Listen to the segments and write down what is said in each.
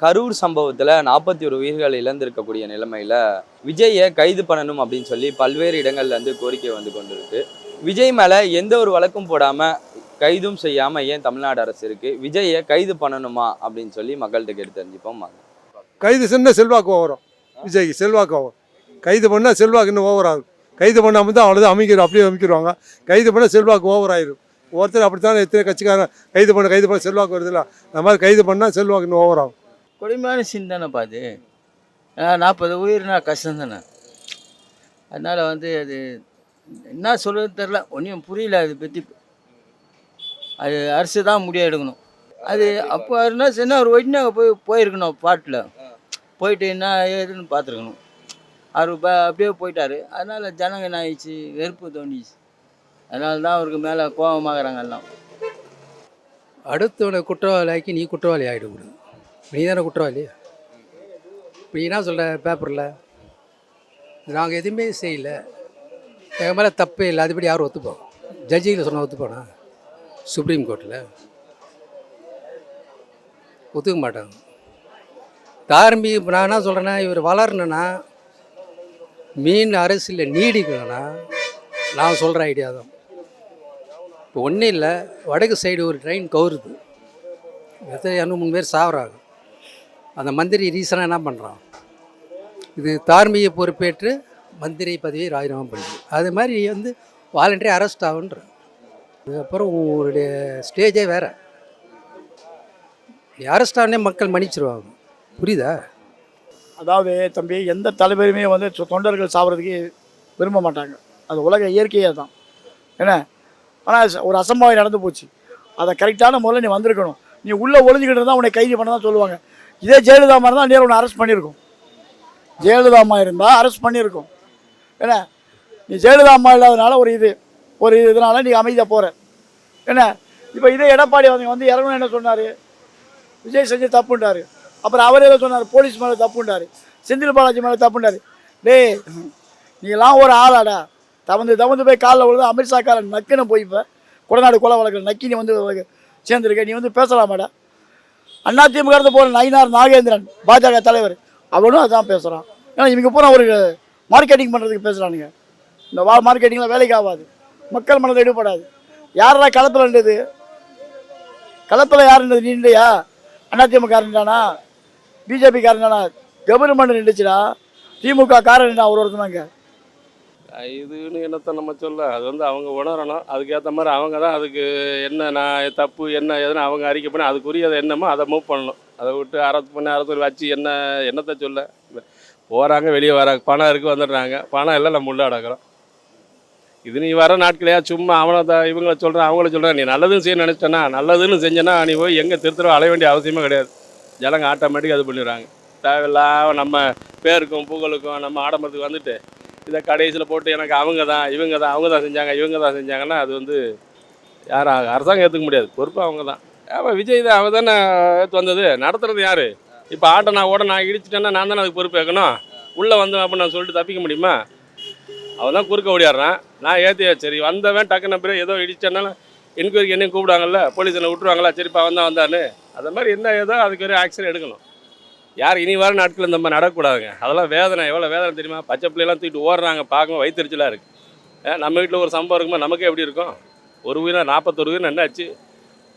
கரூர் சம்பவத்தில் நாற்பத்தி ஒரு உயிர்கள் இழந்திருக்கக்கூடிய நிலைமையில் விஜயை கைது பண்ணணும் அப்படின்னு சொல்லி பல்வேறு இடங்கள்லேருந்து கோரிக்கை வந்து கொண்டிருக்கு. விஜய் மேலே எந்த ஒரு வழக்கும் போடாமல் கைதும் செய்யாமல் ஏன் தமிழ்நாடு அரசு இருக்குது விஜயை கைது பண்ணணுமா அப்படின்னு சொல்லி மக்கள்கிட்ட கேட்டு தெரிஞ்சுப்போம் கைது செஞ்சா செல்வாக்கு ஓவரும். விஜய்க்கு செல்வாக்கு ஓவர் கைது பண்ணால் செல்வாக்கு இன்னும் ஓவர் ஆகும். கைது பண்ணாமல் தான் அவ்வளோதான் அமைக்கிறோம் அப்படியே அமைக்கிடுவாங்க கைது பண்ணால் செல்வாக்கு ஓவர் ஆயிரும். ஒருத்தர் அப்படித்தான் எத்தனை கட்சிக்காரன் கைது பண்ண கைது பண்ண செல்வாக்கு வருதுல்ல. அந்த மாதிரி கைது பண்ணால் செல்வாக்கு இன்னும் ஓவர் ஆகும். கொடுமையான சீன் தானேப்பா அது? ஏன்னா நாற்பது உயிர்னா கஷ்டம் தானே அதனால் வந்து அது என்ன சொல்கிறது தெரில ஒன்றும் புரியல அதை பற்றி அது அரசு தான் முடிவு எடுக்கணும். அது அப்போ என்ன சின்ன ஒரு ஒயிட்னா போய் போயிருக்கணும் பாட்டில். போயிட்டு என்ன ஏதுன்னு பார்த்துருக்கணும். அவர் ப அப்படியே போயிட்டாரு. அதனால் ஜனங்க என்ன ஆயிடுச்சு? வெறுப்பு தோணிச்சு அதனால தான் அவருக்கு மேலே கோபமாகறாங்க எல்லாம். அடுத்தவனை குற்றவாளியாக்கி நீ குற்றவாளி ஆகிடக்கூடாது நீ தானே குற்றவாளி? இப்படி நீ என்ன சொல்கிற பேப்பரில்? நாங்கள் எதுவுமே செய்யலை. எங்கள் மேலே தப்பே இல்லை. அதுபடி யாரும் ஒத்துப்போம். ஜட்ஜிங்கில் சொன்னால் ஒத்துப்பானா? சுப்ரீம் கோர்ட்டில் ஒத்துக்க மாட்டாங்க. தார்மீக இப்போ நான் என்ன சொல்கிறேன்னா இவர் வளரணுன்னா மீன் அரசியலில் நீடிக்கணும்னா நான் சொல்கிற ஐடியா தான். இப்போ ஒன்றும் இல்லை. வடக்கு சைடு ஒரு ட்ரெயின் கவுருது. எத்தனை இரநூறு மூணு பேர் சாவராகும் அந்த மந்திரி ரீசனாக என்ன பண்ணுறான் இது தார்மீக பொறுப்பேற்று மந்திரி பதவியை ராஜினாமா பண்ணுது அது மாதிரி வந்து வாலண்டரி அரெஸ்ட் ஆகுன்ற. அதுக்கப்புறம் உங்களுடைய ஸ்டேஜே வேறு. அரெஸ்ட் ஆனே மக்கள் மன்னிச்சிருவாங்க. புரியுதா? அதாவது தம்பி எந்த தலைவருமே வந்து தொண்டர்கள் சாப்பிட்றதுக்கு விரும்ப மாட்டாங்க. அது உலக இயற்கையாக தான் என்ன? ஆனால் ஒரு அசம்பாவி நடந்து போச்சு. அதை கரெக்டான முறையில் நீ வந்திருக்கணும். நீ உள்ளே ஒளிஞ்சுக்கிட்டு இருந்தால் உன்னை கைது பண்ண தான் சொல்லுவாங்க. இதே ஜெயலலிதா மாதிரி தான் நேரம் உன்னை அரெஸ்ட் பண்ணியிருக்கோம். ஜெயலலிதா அம்மா இருந்தால் அரெஸ்ட் பண்ணியிருக்கோம். என்ன? நீ ஜெயலலிதா அம்மா இல்லாதனால ஒரு இது ஒரு இதனால நீ அமைதியாக போகிற என்ன? இப்போ இதே எடப்பாடி அவங்க வந்து இறங்கணும் என்ன சொன்னார்? விஜய் செஞ்சு தப்புன்றாரு. அப்புறம் அவர் ஏதோ சொன்னார் போலீஸ் மேலே தப்புன்றாரு செந்தில் பாலாஜி மேலே தப்புன்றாரு. டேய் நீங்களாம் ஒரு ஆளாடா. தவந்து தவந்து போய் காலில் விழுந்து அமித்ஷா காரன் நக்குன்னு போய் இப்போ கொடநாடு கொலை வழக்கில் நக்கி நீ வந்து சேர்ந்துருக்க. நீ வந்து பேசலாமாடா? அதிமுக இருந்து போகிற நயினார் நாகேந்திரன் பாஜக தலைவர். அவனும் அதான் பேசுகிறான் ஏன்னா இவங்க பூரா ஒரு மார்க்கெட்டிங் பண்ணுறதுக்கு பேசுகிறானுங்க இந்த வா மார்க்கெட்டிங்கில் வேலைக்கு ஆகாது. மக்கள் மனதை ஈடுபடாது. யாரா களத்தில் இருந்தது களத்தில் யார் இருந்தது நின்றையா? அதிமுக காரன்டானா பிஜேபி காரன்டானா கவர்மெண்ட் நின்றுச்சுடா. திமுக காரன் ஒரு ஒருத்தனாங்க இதுன்னு என்னத்தை நம்ம சொல்ல? அது வந்து அவங்க உணரணும். அதுக்கேற்ற மாதிரி அவங்க தான் அதுக்கு என்ன நான் தப்பு என்ன எதுன்னு அவங்க அறிக்கை பண்ணி அதுக்குரியது என்னமோ அதை மூவ் பண்ணணும். அதை விட்டு அறத்து பண்ணி அறத்து வச்சு என்ன என்னத்தை சொல்ல? போகிறாங்க வெளியே வராங்க பணம் இருக்குது வந்துடுறாங்க. பணம் எல்லாம் நம்ம உள்ள அடக்கிறோம். இது நீ வர நாட்களையா சும்மா அவனை த இவங்கள சொல்கிறேன் அவங்கள சொல்கிறேன் நீ நல்லதுன்னு செய்ய நினச்சிட்டனா நல்லதுன்னு செஞ்சேன்னா நீ போய் எங்கே திருத்தரவு அலைய வேண்டிய அவசியமே கிடையாது. ஜனங்க ஆட்டோமேட்டிக்காக அது பண்ணிடுறாங்க. தேவையில்லாம நம்ம பேருக்கும் புகழுக்கும் நம்ம ஆடம்பரத்துக்கு வந்துட்டு இதை கடைசியில் போட்டு எனக்கு அவங்க தான் இவங்க தான் அவங்க தான் செஞ்சாங்க இவங்க தான் செஞ்சாங்கன்னா அது வந்து யாரும் அரசாங்கம் ஏற்றுக்க முடியாது. பொறுப்பு அவங்க தான். ஆமாம் விஜய் தான் அவன் தானே ஏற்று வந்தது. நடத்துறது யார்? இப்போ ஆட்டை நான் ஓட நான் இடிச்சிட்டேன்னா நான் தானே அதுக்கு பொறுப்பு ஏற்கணும் உள்ளே வந்தேன் அப்படின்னு நான் சொல்லிட்டு தப்பிக்க முடியுமா? அவன் தான் குறுக்க ஓடியாடுறான். நான் ஏற்றியா சரி வந்தவன் டக்குன்னு பிறகு ஏதோ இடிச்சனால என்கொயரிக்கு என்னையும் கூப்பிடுவாங்கல்ல? போலீஸ் என்ன விட்டுருவாங்களா? சரிப்பா தான் வந்தான்னு. அந்த மாதிரி என்ன ஏதோ அதுக்கு ஒரு ஆக்ஷன் எடுக்கணும். யார் இனி வர நாட்கள் இந்த மாதிரி நடக்கக்கூடாதுங்க. அதெல்லாம் வேதனை எவ்வளோ வேதனை தெரியுமா? பச்சை பிள்ளையெல்லாம் தூக்கிட்டு ஓடுறாங்க பார்க்கும் வயிற்றுச்சலாக இருக்குது நம்ம வீட்டில் ஒரு சம்பவம் இருக்கும்போது நமக்கே எப்படி இருக்கும்? ஒரு உயிரை நாற்பத்தொரு உயிர் என்னாச்சு?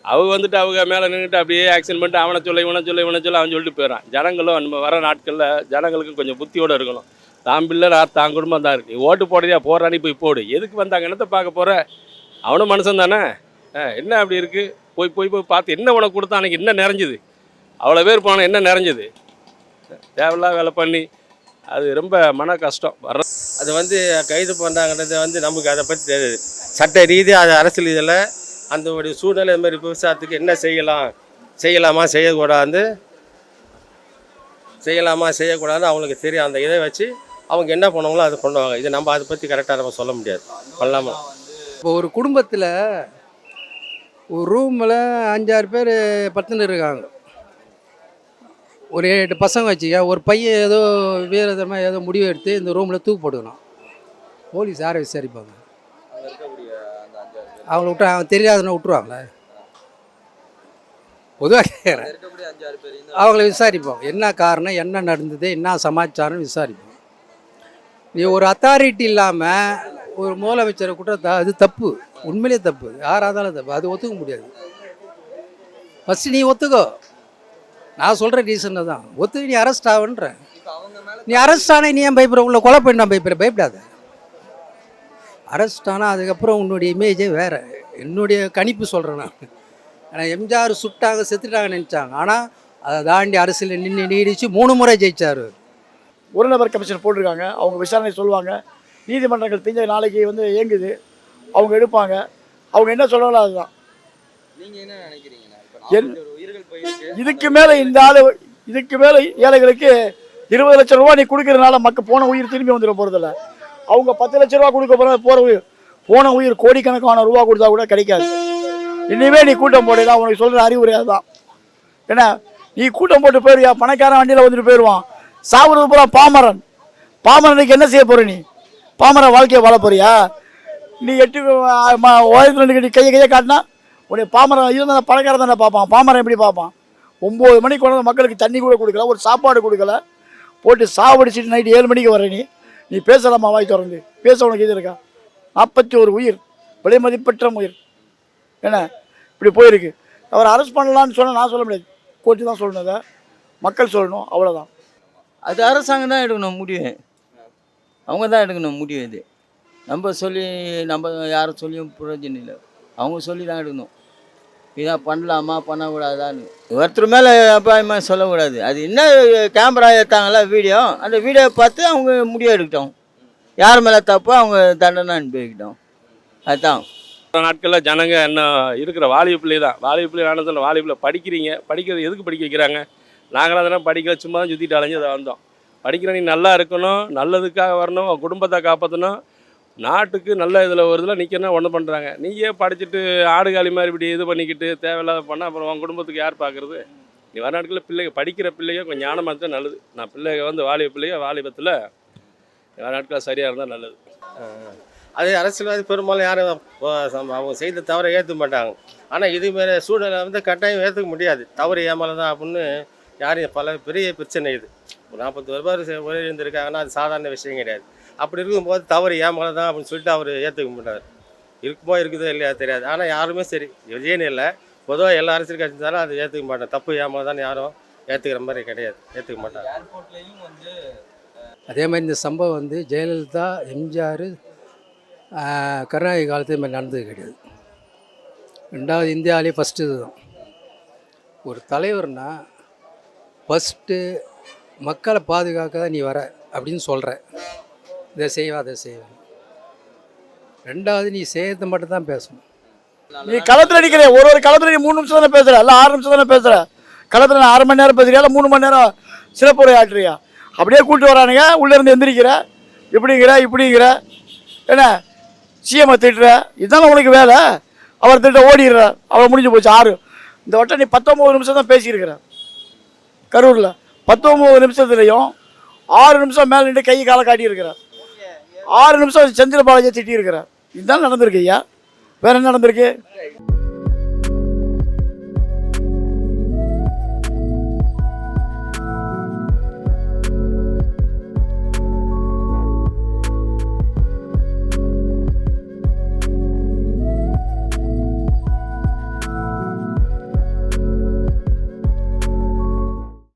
அவங்க வந்துட்டு அவங்க மேலே நின்றுட்டு அப்படியே ஆக்சிடென்ட் பண்ணிட்டு அவனை சொல்ல இவனை சொல்ல இவனை சொல்ல அவன் சொல்லிட்டு போயிடறான். ஜனங்களும் நம்ம வர நாட்களில் ஜனங்களுக்கு கொஞ்சம் புத்தியோடு இருக்கணும். தான் பிள்ளை நான் தான் குடும்பம் தான் இருக்குது நீ ஓட்டு போடுறியா? போடுறானி போய் போடு. எதுக்கு வந்தாங்க? என்னத்தை பார்க்க போகிற அவனும் மனுஷன் தானே? என்ன அப்படி இருக்குது போய் போய் போய் பார்த்து என்ன உனக்கு கொடுத்தா? அன்னைக்கு என்ன நிறைஞ்சுது? அவ்வளோ பேர் போனால் என்ன நிறைஞ்சுது? தேவையில்லாத வேலை பண்ணி அது ரொம்ப மன கஷ்டம். வர அது வந்து கைது பண்ணுறாங்கிறது வந்து நமக்கு அதை பற்றி தெரியாது. சட்ட ரீதியாக அது அரசியல் இதில் அந்த ஒரு சூழ்நிலை இது மாதிரி விவசாயத்துக்கு என்ன செய்யலாம் செய்யலாமா செய்யக்கூடாது செய்யலாமா செய்யக்கூடாதுன்னு அவங்களுக்கு தெரியும். அந்த இதை வச்சு அவங்க என்ன பண்ணுவாங்களோ அதை பண்ணுவாங்க இது நம்ம அதை பற்றி கரெக்டாக நம்ம சொல்ல முடியாது. பண்ணலாமா இப்போ ஒரு குடும்பத்தில் ஒரு ரூமில் அஞ்சாறு பேர் பத்துன்னு இருக்காங்க. ஒரு எட்டு பசங்க வச்சுக்க ஒரு பையன் ஏதோ வீரதமாக ஏதோ முடிவு எடுத்து இந்த ரூமில் தூக்கு போட்டுக்கணும். போலீஸ் யாரை விசாரிப்பாங்க? அவங்கள விட்டு அவன் தெரியாதுன்னு விட்டுருவாங்களே? பொதுவாக கேட்குறேன் அவங்கள விசாரிப்போம். என்ன காரணம் என்ன நடந்தது என்ன சமாச்சாரம் விசாரிப்போம். நீ ஒரு அத்தாரிட்டி இல்லாமல் ஒரு முதலமைச்சரை கூட அது தப்பு. உண்மையிலே தப்பு. யாராக இருந்தாலும் தப்பு. அது ஒத்துக்க முடியாது. ஃபஸ்ட்டு நீ ஒத்துக்கோ. நான் சொல்கிற ரீசனை தான் ஒத்துக்கு நீ அரெஸ்ட் ஆகுன்ற இப்ப அவங்க மேல நீ அரெஸ்ட் ஆனே நீ ஏன் பயப்படுற? உள்ள கொலை பண்ண பயப்படுற பயப்படாத. அரெஸ்ட் ஆனால் அதுக்கப்புறம் உன்னுடைய இமேஜே வேறு. என்னுடைய கணிப்பு சொல்கிறேன் நான். ஆனால் எம்ஜிஆர் சுட்டாங்க செத்துட்டாங்க நினச்சாங்க. ஆனால் அதை தாண்டி அரசியலில் நின்று நீடிச்சு மூணு முறை ஜெயிச்சார். ஒரு நபர் கமிஷன் போட்டிருக்காங்க. அவங்க விசாரணை சொல்லுவாங்க. நீதிமன்றங்கள் திங்க நாளைக்கு வந்து இயங்குது. அவங்க எடுப்பாங்க. அவங்க என்ன சொல்கிறாங்களோ அதுதான். நீங்க என்ன நினைக்கிறீங்கண்ணா இதுக்கு மேலே இந்த ஆள் இதுக்கு மேலே ஏழைகளுக்கு இருபது லட்சம் ரூபா நீ கொடுக்கறதுனால மக்கள் போன உயிர் திரும்பி வந்துட போகிறதில்ல அவங்க பத்து லட்ச ரூபா கொடுக்க போகிற போகிற உயிர் போன உயிர் கோடிக்கணக்கான ரூபா கொடுத்தா கூட கிடைக்காது. இனிமே நீ கூட்டம் போடலாம் உனக்கு சொல்கிற அறிவுரை அதுதான். ஏன்னா நீ கூட்டம் போட்டு போயிருவியா? பணக்காரன் வண்டியில் வந்துட்டு போயிடுவான் சாப்பிட்றது பூரா பாமரன். பாமரனுக்கு என்ன செய்ய போற நீ? பாமரன் வாழ்க்கையை வாழ போறியா? நீ எட்டு உயரத்தில் நின்று நீ கையை கையை காட்டினா உன்னை பாமரம் இருந்தால் பணக்காரன் தானே பார்ப்பான். பாமரம் எப்படி பார்ப்பான்? ஒம்பது மணிக்கு கொண்டு வந்து மக்களுக்கு தண்ணி கூட கொடுக்கல ஒரு சாப்பாடு கொடுக்கல. போட்டு சாவடிச்சிட்டு நைட்டு ஏழு மணிக்கு வர நீ. நீ பேசலாமா வாய் திறந்து? பேச உனக்கு இது இருக்கா? நாற்பத்தி ஒரு உயிர் விலை மதிப்பற்ற உயிர். என்ன? இப்படி போயிருக்கு. அவர் அரெஸ்ட் பண்ணலான்னு சொன்னால் நான் சொல்ல முடியாது. கோர்ட்டு தான் சொல்லணும் அதை. மக்கள் சொல்லணும் அவ்வளோதான் அது அரசாங்கம் தான் எடுக்கணும் முடிவு. அவங்க தான் எடுக்கணும் முடிவு இது. நம்ம சொல்லி நம்ம யாரும் சொல்லியும் பிரயோஜனம் இல்லை. அவங்க சொல்லி தான் எடுக்கணும். இதான் பண்ணலாமா பண்ணக்கூடாதான்னு. ஒருத்தர் மேலே அபாயமாக சொல்லக்கூடாது. அது என்ன கேமரா எடுத்தாங்களா வீடியோ அந்த வீடியோ பார்த்து அவங்க முடிவு எடுக்கட்டும். யார் மேலே தப்போ அவங்க தண்டனை அனுபவிக்கட்டும் அதுதான் நாட்களில் ஜனங்க என்ன இருக்கிற வாலிப பிள்ளை தான். வாலிப பிள்ளை வேணும் சொல்ல வாலிப பிள்ளை படிக்கிறீங்க. படிக்கிறது எதுக்கு படிக்க வைக்கிறாங்க? நாங்களாம் அதெல்லாம் படிக்கல சும்மா தான் சுற்றிட்டு அலைஞ்சு அதை வந்தோம். படிக்கிற நீ நல்லா இருக்கணும் நல்லதுக்காக வரணும் உன் குடும்பத்தை காப்பாற்றணும் நாட்டுக்கு நல்ல இதில் ஒரு இதில் நிற்கணும் ஒன்று பண்ணுறாங்க நீயே படிச்சுட்டு ஆடுகாலி மாதிரி இப்படி இது பண்ணிக்கிட்டு தேவையில்லாத பண்ணால் அப்புறம் உன் குடும்பத்துக்கு யார் பார்க்குறது நீ வர நாட்களில் பிள்ளைங்க படிக்கிற பிள்ளைங்க கொஞ்சம் ஞானமாக இருந்தால் நல்லது. நான் பிள்ளைங்க வந்து வாலிப பிள்ளைங்க வாலிபத்தில் வர நாட்களில் சரியாக இருந்தால் நல்லது. அது அரசியல்வாதி பெரும்பாலும் யாரும் அவங்க செய்த தவறை ஏற்றுக்க மாட்டாங்க. ஆனால் இதுமாரி சூழ்நிலை வந்து கட்டாயம் ஏற்றுக்க முடியாது. தவறு ஏமால தான் அப்படின்னு யாரும் பல பெரிய பிரச்சனை இது. ஒரு நாற்பத்தோரு பேர் செ- அது சாதாரண விஷயம் கிடையாது. அப்படி இருக்கும்போது தவறு ஏமால தான் அப்படின்னு சொல்லிட்டு அவர் ஏற்றுக்க மாட்டார். இருக்குமோ இருக்குதோ இல்லையா தெரியாது. ஆனால் யாருமே சரி விஜயன் இல்லை. பொதுவாக எல்லா அரசியல் கட்சித்தாலும் அதை ஏற்றுக்க மாட்டாங்க. தப்பு ஏமால தான் யாரும் ஏற்றுக்கிற மாதிரி கிடையாது. ஏற்றுக்க மாட்டாங்க. அதே மாதிரி இந்த சம்பவம் வந்து ஜெயலலிதா எம்ஜிஆர் கருணாநிதி காலத்து மாதிரி நடந்தது கிடையாது. ரெண்டாவது இந்தியாவிலே ஃபஸ்ட்டு இதுதான் ஒரு தலைவர்னா ஃபஸ்ட்டு மக்களை பாதுகாக்க தான் நீ வர அப்படின்னு சொல்கிற இதை செய்வா அதை செய்வேன் ரெண்டாவது நீ செய்யறது மட்டும் தான் பேசணும். நீ களத்தில் அடிக்கிற ஒரு ஒரு களத்தில் நீ மூணு நிமிஷம் தானே பேசுகிற இல்லை ஆறு நிமிஷம் தானே பேசுகிற களத்தில் நான் அரை மணி நேரம் பேசுகிறியா இல்லை மூணு மணி நேரம் சிறப்புரை ஆட்டுறியா அப்படியே கூப்பிட்டு வரானுங்க. உள்ளே இருந்து எந்திரிக்கிற. இப்படிங்கிற இப்படிங்கிற. என்ன? சிஎம்ஐ திட்டுற. இதுதானே உனக்கு வேலை? அவர் திட்ட ஓடிடுறார் அவர் முடிஞ்சு போச்சு. ஆறு. இந்த வட்டம் நீ பத்தொம்பது நிமிஷம் தான் பேசியிருக்கிற. கரூரில். பத்தொம்பது நிமிஷத்துலையும் ஆறு நிமிஷம் மேலே நின்று கை காலை காட்டியிருக்கிறார் ஆறு நிமிஷம் செந்தில் பாலாஜியை திட்டியிருக்கிறார். இதுதான் நடந்திருக்கு ஐயா. வேற என்ன நடந்திருக்கு?